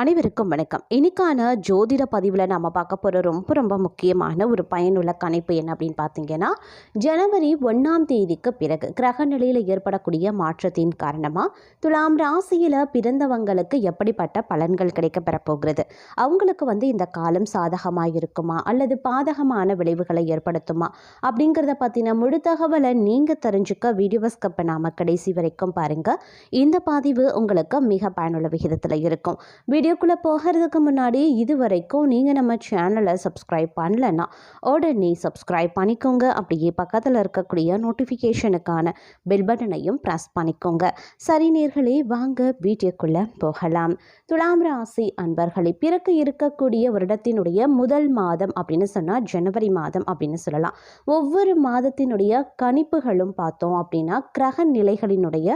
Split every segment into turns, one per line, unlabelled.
அனைவருக்கும் வணக்கம். இன்னைக்கான ஜோதிட பதிவில் நம்ம பார்க்க போகிற ரொம்ப ரொம்ப முக்கியமான ஒரு பயனுள்ள கணிப்பு என்ன அப்படின்னு பார்த்தீங்கன்னா ஜனவரி ஒன்றாம் தேதிக்கு பிறகு கிரக நிலையில் ஏற்படக்கூடிய மாற்றத்தின் காரணமாக துலாம் ராசியில் பிறந்தவங்களுக்கு எப்படிப்பட்ட பலன்கள் கிடைக்க பெறப்போகிறது அவங்களுக்கு வந்து இந்த காலம் சாதகமாக இருக்குமா? அல்லது பாதகமான விளைவுகளை ஏற்படுத்துமா? அப்படிங்கிறத பற்றின முழு தகவலை நீங்கள் தெரிஞ்சுக்க வீடியோ ஸ்கப்பை நாம கடைசி வரைக்கும் பாருங்கள் இந்த பதிவு உங்களுக்கு மிக பயனுள்ள விகிதத்தில் இருக்கும். வீடியோ வீடியோக்குள்ளே போகிறதுக்கு முன்னாடி இது வரைக்கும் நீங்கள் நம்ம சேனலை சப்ஸ்கிரைப் பண்ணலன்னா உடனே சப்ஸ்கிரைப் பண்ணிக்கோங்க. அப்படியே பக்கத்தில் இருக்கக்கூடிய நோட்டிஃபிகேஷனுக்கான பெல் பட்டனையும் ப்ரெஸ் பண்ணிக்கோங்க. சரி நேர்களே வாங்க வீடியோக்குள்ளே போகலாம். துலாம் ராசி அன்பர்களை பிறக்க இருக்கக்கூடிய வருடத்தினுடைய முதல் மாதம் அப்படின்னு சொன்னால் ஜனவரி மாதம் அப்படின்னு சொல்லலாம். ஒவ்வொரு மாதத்தினுடைய கணிப்புகளும் பார்த்தோம் அப்படின்னா கிரக நிலைகளினுடைய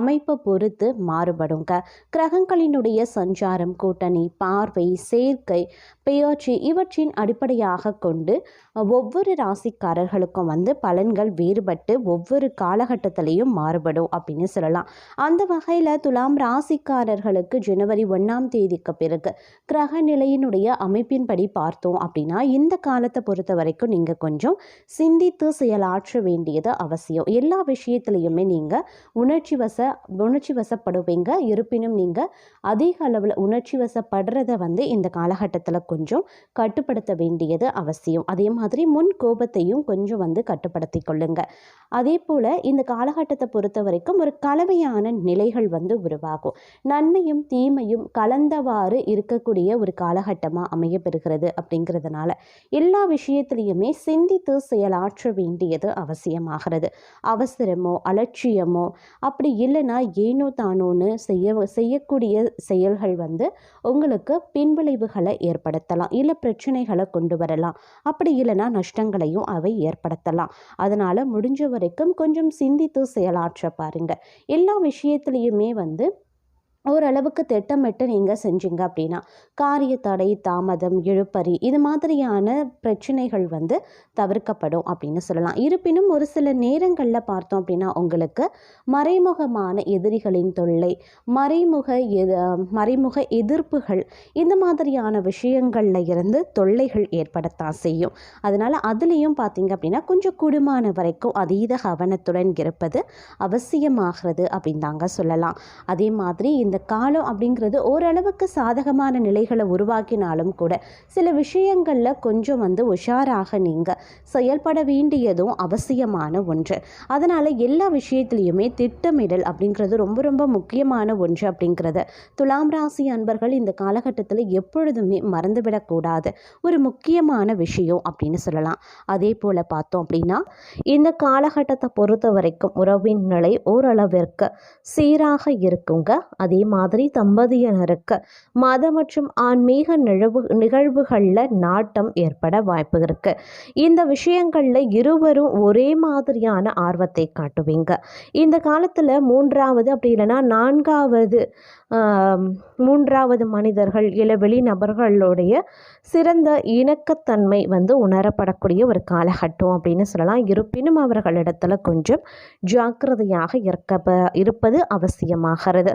அமைப்பை பொறுத்து மாறுபடுங்க. கிரகங்களினுடைய சஞ்சாரம் கூட்டணி பார்வை சேர்க்கை பெயர்ச்சி இவற்றின் அடிப்படையாக கொண்டு ஒவ்வொரு ராசிக்காரர்களுக்கும் வந்து பலன்கள் வேறுபட்டு ஒவ்வொரு காலகட்டத்திலையும் மாறுபடும் அப்படின்னு சொல்லலாம். அந்த வகையில் துலாம் ராசிக்காரர்களுக்கு ஜனவரி ஒன்றாம் தேதிக்கு பிறகு கிரக நிலையினுடைய அமைப்பின்படி பார்த்தோம் அப்படின்னா இந்த காலத்தை பொறுத்த வரைக்கும் நீங்கள் கொஞ்சம் சிந்தித்து செயலாற்ற வேண்டியது அவசியம். எல்லா விஷயத்துலையுமே நீங்கள் உணர்ச்சி வச உணர்ச்சி வசப்படுவீங்க. இருப்பினும் நீங்கள் அதிக அளவில் உணர் உணர்ச்சி வசப்படுறத வந்து இந்த காலகட்டத்தில் கொஞ்சம் கட்டுப்படுத்த வேண்டியது அவசியம். அதே மாதிரி முன் கோபத்தையும் கொஞ்சம் வந்து கட்டுப்படுத்தி கொள்ளுங்க. அதே போல் இந்த காலகட்டத்தை பொறுத்த வரைக்கும் ஒரு கலவையான நிலைகள் வந்து உருவாகும். நன்மையும் தீமையும் கலந்தவாறு இருக்கக்கூடிய ஒரு காலகட்டமாக அமையப்பெறுகிறது அப்படிங்கிறதுனால எல்லா விஷயத்துலையுமே சிந்தித்து செயலாற்ற வேண்டியது அவசியமாகிறது. அவசரமோ அலட்சியமோ அப்படி இல்லைன்னா ஏனோ தானோன்னு செய்ய செய்யக்கூடிய செயல்கள் வந்து உங்களுக்கு பின்விளைவுகளை ஏற்படுத்தலாம். இல்லை பிரச்சனைகளை கொண்டு வரலாம். அப்படி இல்லைன்னா நஷ்டங்களையும் அவை ஏற்படுத்தலாம். அதனால் முடிஞ்ச வரைக்கும் கொஞ்சம் சிந்தித்து செயலாற்ற பாருங்க. எல்லா விஷயத்துலேயுமே வந்து ஓரளவுக்கு திட்டமிட்டு நீங்கள் செஞ்சீங்க அப்படின்னா காரிய தடை தாமதம் இழுப்பறி இது மாதிரியான பிரச்சனைகள் வந்து தவிர்க்கப்படும் அப்படின்னு சொல்லலாம். இருப்பினும் ஒரு சில நேரங்களில் பார்த்தோம் அப்படின்னா உங்களுக்கு மறைமுகமான எதிரிகளின் தொல்லை மறைமுக எது மறைமுக எதிர்ப்புகள் இந்த மாதிரியான விஷயங்களில் இருந்து தொல்லைகள் ஏற்படத்தான் செய்யும். அதனால் அதுலேயும் பார்த்தீங்க அப்படின்னா கொஞ்சம் குடுமான வரைக்கும் அதீத கவனத்துடன் இருப்பது அவசியமாகிறது அப்படின்னு தாங்க சொல்லலாம். அதே மாதிரி இந்த காலம் அப்படிங்கிறது ஓரளவுக்கு சாதகமான நிலைகளை உருவாக்கினாலும் கூட சில விஷயங்களில் கொஞ்சம் வந்து உஷாராக நீங்கள் செயல்பட வேண்டியதும் அவசியமான ஒன்று. அதனால் எல்லா விஷயத்துலையுமே திட்டமிடல் அப்படிங்கிறது ரொம்ப ரொம்ப முக்கியமான ஒன்று அப்படிங்கிறத துலாம் ராசி அன்பர்கள் இந்த காலகட்டத்தில் எப்பொழுதுமே மறந்துவிடக்கூடாது ஒரு முக்கியமான விஷயம் அப்படின்னு சொல்லலாம். அதே போல் பார்த்தோம் அப்படின்னா இந்த காலகட்டத்தை பொறுத்த வரைக்கும் உறவின் நிலை ஓரளவிற்கு சீராக இருக்குங்க. அதே மாதிரி தம்பதியினருக்கு மத மற்றும் ஆன்மீக நிகழ்வு நிகழ்வுகளில் நாட்டம் ஏற்பட வாய்ப்பு இருக்கு. இந்த விஷயங்களில் இருவரும் ஒரே மாதிரியான ஆர்வத்தை காட்டுவீங்க. இந்த காலத்தில் மூன்றாவது அப்படி இல்லைன்னா நான்காவது மூன்றாவது மனிதர்கள் இளவெளி நபர்களுடைய சிறந்த இணக்கத்தன்மை வந்து உணரப்படக்கூடிய ஒரு காலகட்டம் அப்படின்னு சொல்லலாம். இருப்பினும் அவர்களிடத்துல கொஞ்சம் ஜாக்கிரதையாக இருக்க இருப்பது அவசியமாகிறது.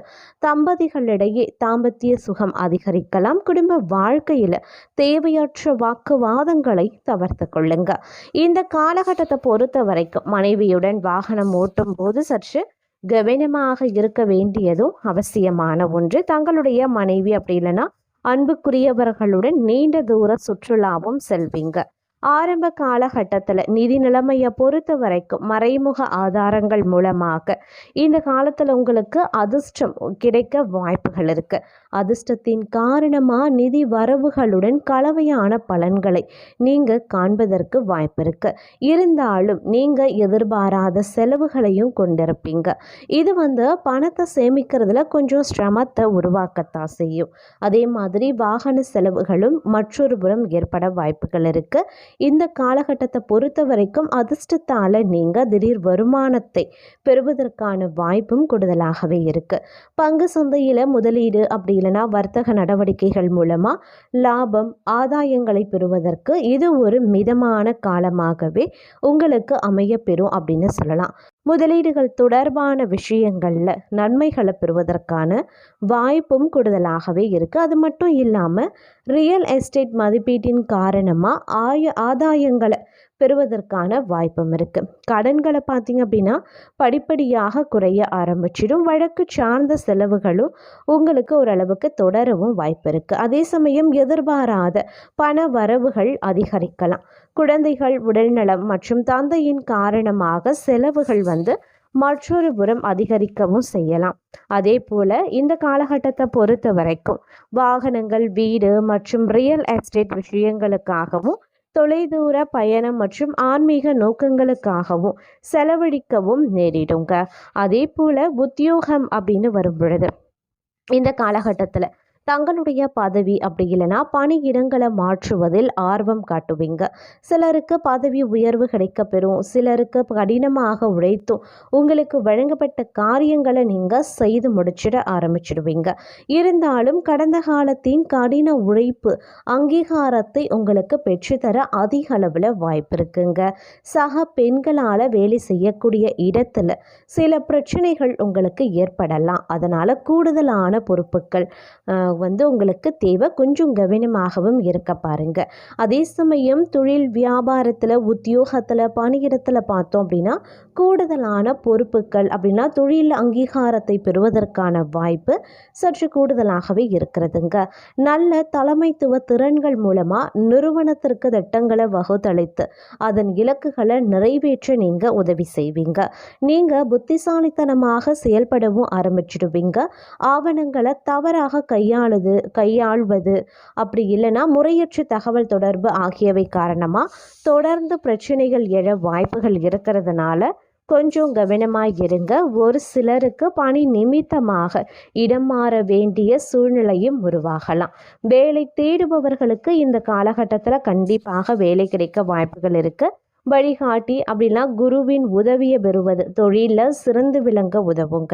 தம்பதிகளிடையே தாம்பத்திய சுகம் அதிகரிக்கலாம். குடும்ப வாழ்க்கையில் தேவையற்ற வாக்குவாதங்களை தவிர்த்து கொள்ளுங்க. இந்த காலகட்டத்தை பொறுத்த வரைக்கும் மனைவியுடன் வாகனம் ஓட்டும் போது சற்று கவனமாக இருக்க வேண்டியதும் அவசியமான ஒன்று. தங்களுடைய மனைவி அப்படி இல்லைன்னா அன்புக்குரியவர்களுடன் நீண்ட தூர சுற்றுலாவும் செல்வீங்க. ஆரம்ப காலகட்டத்தில் நிதி நிலைமையை பொறுத்த வரைக்கும் மறைமுக ஆதாரங்கள் மூலமாக இந்த காலத்தில் உங்களுக்கு அதிர்ஷ்டம் கிடைக்க வாய்ப்புகள் இருக்குது அதிர்ஷ்டத்தின் காரணமாக நிதி வரவுகளுடன் கலவையான பலன்களை நீங்கள் காண்பதற்கு வாய்ப்பு இருக்குது இருந்தாலும் நீங்கள் எதிர்பாராத செலவுகளையும் கொண்டிருப்பீங்க. இது வந்து பணத்தை சேமிக்கிறதுல கொஞ்சம் சிரமத்தை உருவாக்கத்தான் செய்யும். அதே மாதிரி வாகன செலவுகளும் மற்றொரு புறம் ஏற்பட வாய்ப்புகள் இருக்குது இந்த காலகட்டத்தை பொறுத்த வரைக்கும் அதிர்ஷ்டத்தால் நீங்கள் திடீர் வருமானத்தை பெறுவதற்கான வாய்ப்பும் கூடுதலாகவே இருக்குது பங்கு சந்தையில் முதலீடு அப்படி இல்லைன்னா வர்த்தக நடவடிக்கைகள் மூலமாக லாபம் ஆதாயங்களை பெறுவதற்கு இது ஒரு மிதமான காலமாகவே உங்களுக்கு அமையப்பெறும் அப்படின்னு சொல்லலாம்.
முதலீடுகள் தொடர்பான விஷயங்களில் நன்மைகளை பெறுவதற்கான வாய்ப்பும் கூடுதலாகவே இருக்குது அது மட்டும் இல்லாமல் ரியல் எஸ்டேட் மதிப்பீட்டின் காரணமாக ஆய ஆதாயங்களை பெறுவதற்கான வாய்ப்பும் இருக்குது கடன்களை பார்த்தீங்க அப்படின்னா படிப்படியாக குறைய ஆரம்பிச்சிடும். வழக்கு சார்ந்த செலவுகளும் உங்களுக்கு ஓரளவுக்கு தொடரவும் வாய்ப்பு இருக்குது அதே சமயம் எதிர்பாராத பண வரவுகள் அதிகரிக்கலாம். குழந்தைகள் உடல்நலம் மற்றும் தந்தையின் காரணமாக செலவுகள் வந்து மற்றொரு புறம் அதிகரிக்கவும் செய்யலாம். அதே போல் இந்த காலகட்டத்தை பொறுத்த வரைக்கும் வாகனங்கள் வீடு மற்றும் ரியல் எஸ்டேட் விஷயங்களுக்காகவும் தொலைதூர பயணம் மற்றும் ஆன்மீக நோக்கங்களுக்காகவும் செலவழிக்கவும் நேரிடுங்க. அதே போல் உத்தியோகம் அப்படின்னு வரும் பொழுது இந்த காலகட்டத்தில் தங்களுடைய பதவி அப்படி இல்லைன்னா பணியிடங்களை மாற்றுவதில் ஆர்வம் காட்டுவீங்க. சிலருக்கு பதவி உயர்வு கிடைக்கப்பெறும். சிலருக்கு கடினமாக உழைத்தும் உங்களுக்கு வழங்கப்பட்ட காரியங்களை நீங்கள் செய்து முடிச்சிட ஆரம்பிச்சிடுவீங்க. இருந்தாலும் கடந்த காலத்தின் கடின உழைப்பு அங்கீகாரத்தை உங்களுக்கு பெற்றுத்தர அதிக அளவில் வாய்ப்பு இருக்குங்க. சக பெண்களால் வேலை செய்யக்கூடிய இடத்துல சில பிரச்சனைகள் உங்களுக்கு ஏற்படலாம். அதனால் கூடுதலான பொறுப்புகள் வந்து உங்களுக்கு தேவை கொஞ்சம் கவனமாகவும் இருக்க பாருங்க. அதே சமயம் தொழில் வியாபாரத்தில் உத்தியோகத்தில் பணியிடத்தில் பார்த்தோம் அப்படின்னா கூடுதலான பொறுப்புகள் அப்படின்னா தொழில் அங்கீகாரத்தை பெறுவதற்கான வாய்ப்பு சற்று கூடுதலாகவே இருக்கிறதுங்க. நல்ல தலைமைத்துவ திறன்கள் மூலமாக நிறுவனத்திற்கு திட்டங்களை வகுத்தளித்து அதன் இலக்குகளை நிறைவேற்ற நீங்கள் உதவி செய்வீங்க. நீங்கள் புத்திசாலித்தனமாக செயல்படவும் ஆரம்பிச்சிடுவீங்க. ஆவணங்களை தவறாக கையாளுது கையாள்வது அப்படி இல்லைன்னா முறையற்ற தகவல் தொடர்பு ஆகியவை காரணமாக தொடர்ந்து பிரச்சனைகள் எழ வாய்ப்புகள் இருக்கிறதுனால கொஞ்சம் கவனமாக இருங்க. ஒரு சிலருக்கு பணி நிமித்தமாக இடம் மாற வேண்டிய சூழ்நிலையும் உருவாகலாம். வேலை தேடுபவர்களுக்கு இந்த காலகட்டத்தில் கண்டிப்பாக வேலை கிடைக்க வாய்ப்புகள் இருக்குது வழிகாட்டி அப்படின்னா குருவின் உதவியை பெறுவது தொழிலில் சிறந்து விளங்க உதவுங்க.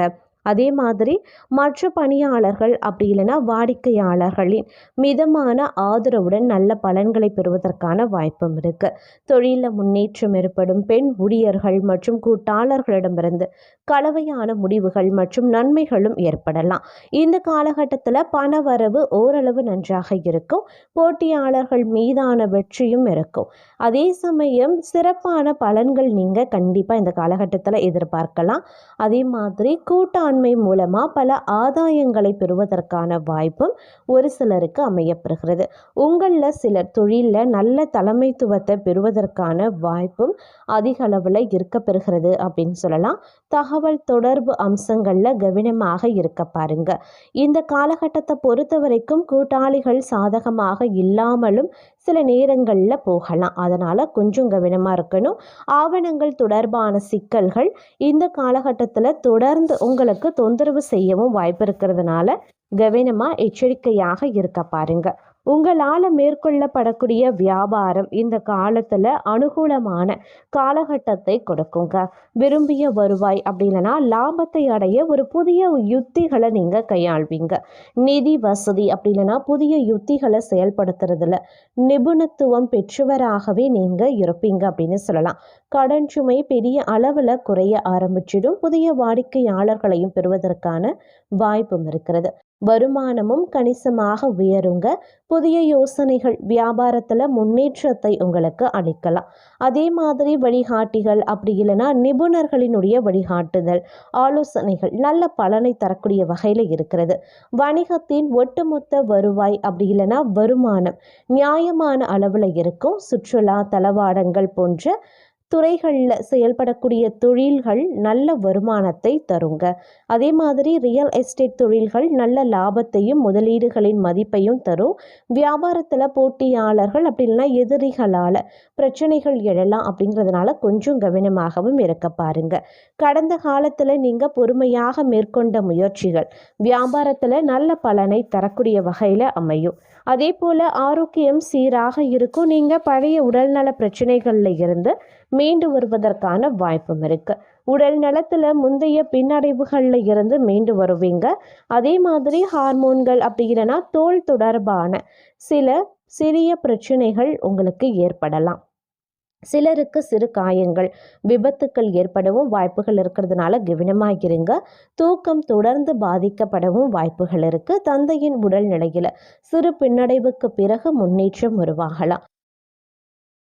அதே மாதிரி மற்ற பணியாளர்கள் அப்படி இல்லைன்னா வாடிக்கையாளர்களின் மிதமான ஆதரவுடன் நல்ல பலன்களை பெறுவதற்கான வாய்ப்பும் இருக்குது தொழிலில் முன்னேற்றம் ஏற்படும் பெண் ஊழியர்கள் மற்றும் கூட்டாளர்களிடமிருந்து கலவையான முடிவுகள் மற்றும் நன்மைகளும் ஏற்படலாம். இந்த காலகட்டத்தில் பண வரவு ஓரளவு நன்றாக இருக்கும் போட்டியாளர்கள் மீதான வெற்றியும் இருக்கும். அதே சமயம் சிறப்பான பலன்கள் நீங்கள் கண்டிப்பாக இந்த காலகட்டத்தில் எதிர்பார்க்கலாம். அதே மாதிரி கூட்டான மேலாண்மை மூலமாக பல ஆதாயங்களை பெறுவதற்கான வாய்ப்பும் ஒரு சிலருக்கு அமையப்பெறுகிறது. உங்களில் சிலர் தொழிலில் நல்ல தலைமைத்துவத்தை பெறுவதற்கான வாய்ப்பும் அதிக அளவில் இருக்க பெறுகிறது அப்படின்னு சொல்லலாம். தகவல் தொடர்பு அம்சங்களில் கவனமாக இருக்க பாருங்க. இந்த காலகட்டத்தை பொறுத்த வரைக்கும் கூட்டாளிகள் சாதகமாக இல்லாமலும் சில நேரங்களில் போகலாம். அதனால் கொஞ்சம் கவனமாக இருக்கணும். ஆவணங்கள் தொடர்பான சிக்கல்கள் இந்த காலகட்டத்தில் தொடர்ந்து உங்களுக்கு தொந்தரவு செய்யவும் வாய்ப்பு இருக்கிறதுனால கவனமாக எச்சரிக்கையாக இருக்க பாருங்கள் உங்களால் மேற்கொள்ளப்படக்கூடிய வியாபாரம் இந்த காலத்தில் அனுகூலமான காலகட்டத்தை கொடுக்குங்க. விரும்பிய வருவாய் அப்படி இல்லைன்னா லாபத்தை அடைய ஒரு புதிய யுத்திகளை நீங்கள் கையாள்வீங்க. நிதி வசதி அப்படி இல்லைன்னா புதிய யுத்திகளை செயல்படுத்துறதுல நிபுணத்துவம் பெற்றவராகவே நீங்கள் இருப்பீங்க அப்படின்னு சொல்லலாம். கடன் சுமை பெரிய அளவில் குறைய ஆரம்பிச்சிடும். புதிய வாடிக்கையாளர்களையும் பெறுவதற்கான வாய்ப்பும் இருக்கிறது. வருமானமும் கணிசமாக உயருங்க. புதிய யோசனைகள் வியாபாரத்தில் முன்னேற்றத்தை உங்களுக்கு அளிக்கலாம். அதே மாதிரி வழிகாட்டிகள் அப்படி இல்லைன்னா நிபுணர்களினுடைய வழிகாட்டுதல் ஆலோசனைகள் நல்ல பலனை தரக்கூடிய வகையில் இருக்கிறது. வணிகத்தின் ஒட்டுமொத்த வருவாய் அப்படி இல்லைன்னா வருமானம் நியாயமான அளவில் இருக்கும். சுற்றுலா தளவாடங்கள் போன்ற துறைகளில் செயல்படக்கூடிய தொழில்கள் நல்ல வருமானத்தை தருங்க. அதே மாதிரி ரியல் எஸ்டேட் தொழில்கள் நல்ல லாபத்தையும் முதலீடுகளின் மதிப்பையும் தரும். வியாபாரத்தில் போட்டியாளர்கள் அப்படி இல்லைன்னா எதிரிகளால் பிரச்சனைகள் எழலாம் அப்படிங்கிறதுனால கொஞ்சம் கவனமாகவும் இருக்க பாருங்க. கடந்த காலத்தில் நீங்கள் பொறுமையாக மேற்கொண்ட முயற்சிகள் வியாபாரத்தில் நல்ல பலனை தரக்கூடிய வகையில் அமையும். அதே போல் ஆரோக்கியம் சீராக இருக்கும். நீங்கள் பழைய உடல்நல பிரச்சனைகளில் இருந்து மீண்டு வருவதற்கான வாய்ப்பும் இருக்குது உடல் நலத்தில் முந்தைய பின்னடைவுகளில் இருந்து மீண்டு வருவீங்க. அதே மாதிரி ஹார்மோன்கள் அப்படி இல்லைன்னா தோல் தொடர்பான சில சிறிய பிரச்சனைகள் உங்களுக்கு ஏற்படலாம். சிலருக்கு சிறு காயங்கள் விபத்துக்கள் ஏற்படவும் வாய்ப்புகள் இருக்கிறதுனால கவனமாக இருங்க தூக்கம் தொடர்ந்து பாதிக்கப்படவும் வாய்ப்புகள் இருக்குது தந்தையின் உடல் நிலையில் சிறு பின்னடைவுக்கு பிறகு முன்னேற்றம் உருவாகலாம்.